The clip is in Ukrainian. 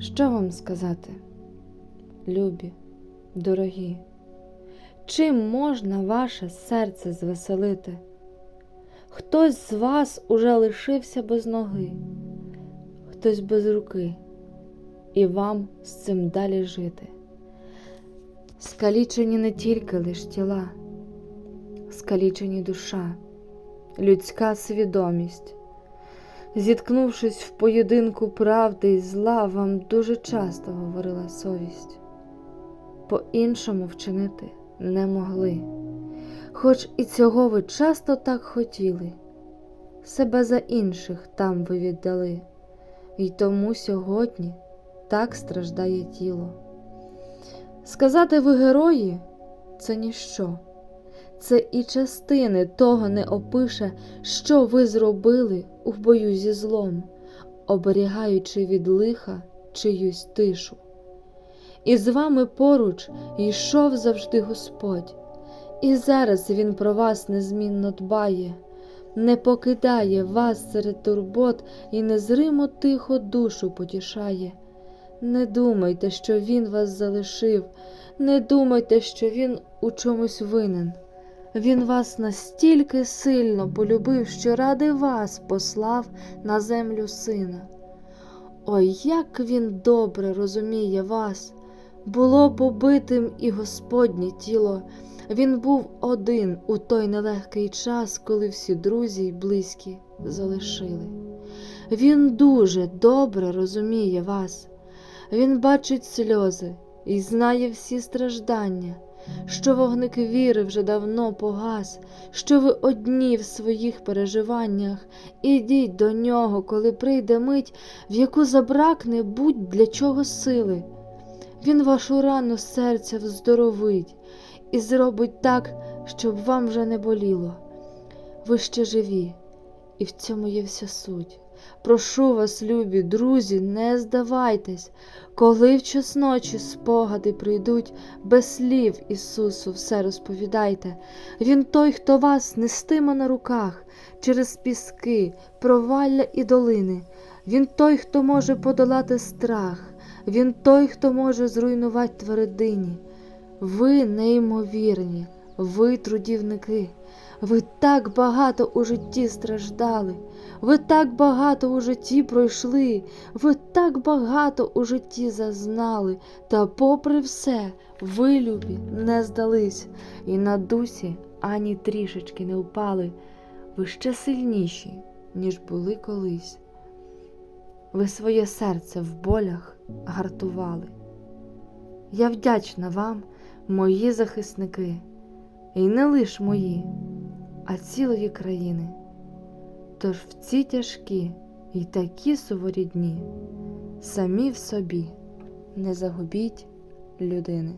Що вам сказати, любі, дорогі, чим можна ваше серце звеселити? Хтось з вас уже лишився без ноги, хтось без руки, і вам з цим далі жити. Скалічені не тільки лиш тіла, скалічені душа, людська свідомість. Зіткнувшись в поєдинку правди і зла, вам дуже часто говорила совість. По-іншому вчинити не могли, хоч і цього ви часто так хотіли, себе за інших там ви віддали, І тому сьогодні так страждає тіло. Сказати ви герої це ніщо. Це і частини того не опише, що ви зробили у бою зі злом, оберігаючи від лиха чиюсь тишу. І з вами поруч йшов завжди Господь, і зараз Він про вас незмінно дбає, не покидає вас серед турбот і незримо тихо душу потішає. Не думайте, що Він вас залишив, не думайте, що Він у чомусь винен. Він вас настільки сильно полюбив, що ради вас послав на землю сина. Ой, як він добре розуміє вас, було побитим і Господнє тіло. Він був один у той нелегкий час, коли всі друзі й близькі залишили. Він дуже добре розуміє вас, він бачить сльози і знає всі страждання що вогник віри вже давно погас, що ви одні в своїх переживаннях, ідіть до нього, коли прийде мить, в яку забракне будь для чого сили. Він вашу рану серця вздоровить і зробить так, щоб вам вже не боліло. Ви ще живі, і в цьому є вся суть. Прошу вас, любі друзі, не здавайтесь, коли в час ночі спогади прийдуть, без слів Ісусу все розповідайте. Він той, хто вас нестиме на руках через піски, провалля і долини. Він той, хто може подолати страх, Він той, хто може зруйнувати твердині. Ви неймовірні, ви трудівники. Ви так багато у житті страждали, ви так багато у житті пройшли, ви так багато у житті зазнали, та, попри все, ви, любі, не здались, і на дусі ані трішечки не впали. Ви ще сильніші, ніж були колись. Ви своє серце в болях гартували. Я вдячна вам, мої захисники, і не лиш мої а цілої країни. Тож в ці тяжкі й такі суворі дні самі в собі не загубіть людини.